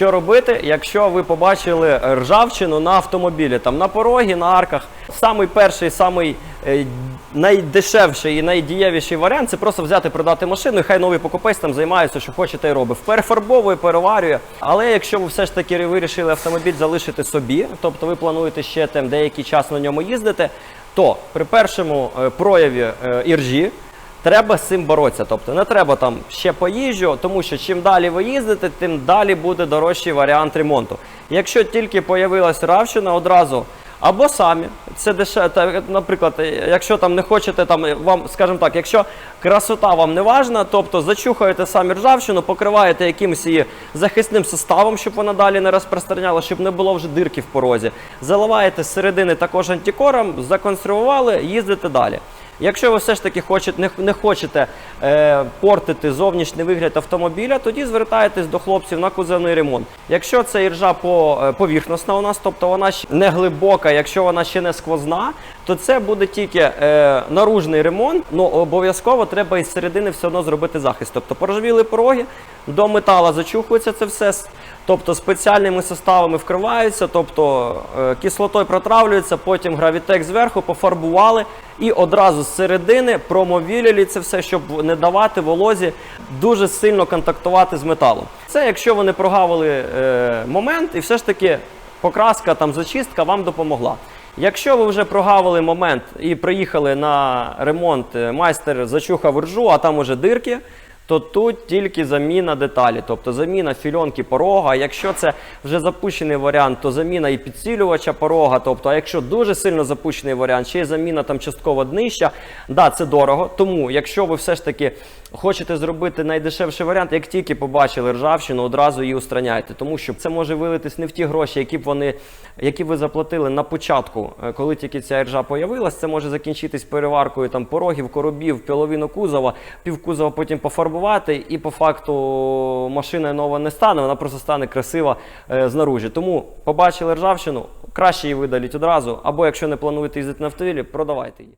Що робити, якщо ви побачили ржавчину на автомобілі, там на порогі, на арках. Самий перший, самий е, найдешевший і найдієвіший варіант це просто взяти, продати машину, і хай новий покупець там займається, що хоче, те й робить. Перефарбовує, переварює. Але якщо ви все ж таки вирішили автомобіль залишити собі, тобто ви плануєте ще там деякий час на ньому їздити, то при першому е, прояві е, іржі Треба з цим боротися. Тобто не треба там ще поїжджу, тому що чим далі ви їздите, тим далі буде дорожчий варіант ремонту. Якщо тільки появилась равщина, одразу або самі, це дешеве, та, наприклад, якщо там не хочете, там вам, скажімо так, якщо красота вам не важна, тобто зачухаєте самі ржавчину, покриваєте якимось її захисним составом, щоб вона далі не розпространяла, щоб не було вже дирки в порозі. Заливаєте з середини також антикором, законсервували, їздите далі. Якщо ви все ж таки хочете, не, не хочете е, портити зовнішній вигляд автомобіля, тоді звертаєтесь до хлопців на кузовний ремонт. Якщо це іржа по, е, поверхностна у нас, тобто вона ще не глибока, якщо вона ще не сквозна, то це буде тільки е, наружний ремонт, але обов'язково треба із середини все одно зробити захист. Тобто порожвіли пороги, до метала зачухується це все. Тобто спеціальними составами вкриваються, тобто е, кислотою протравлюється, потім гравітек зверху пофарбували і одразу з середини промовілілі це все, щоб не давати волозі дуже сильно контактувати з металом. Це якщо ви не прогавили е, момент, і все ж таки покраска там зачистка вам допомогла. Якщо ви вже прогавили момент і приїхали на ремонт, е, майстер зачухав ржу, а там уже дирки, то тут тільки заміна деталі, тобто заміна фільонки порога. Якщо це вже запущений варіант, то заміна і підсилювача порога. Тобто, а якщо дуже сильно запущений варіант, ще й заміна там частково днища, да, це дорого. Тому, якщо ви все ж таки хочете зробити найдешевший варіант, як тільки побачили ржавчину, одразу її устраняйте, тому що це може вилитись не в ті гроші, які б вони, які ви заплатили на початку, е, коли тільки ця ржа появилась. Це може закінчитись переваркою там порогів, коробів, половину кузова, пів кузова потім пофарбувати, і по факту машина нова не стане, вона просто стане красива е, знаружі. Тому побачили ржавчину, краще її видаліть одразу, або якщо не плануєте їздити на автомобілі, продавайте її.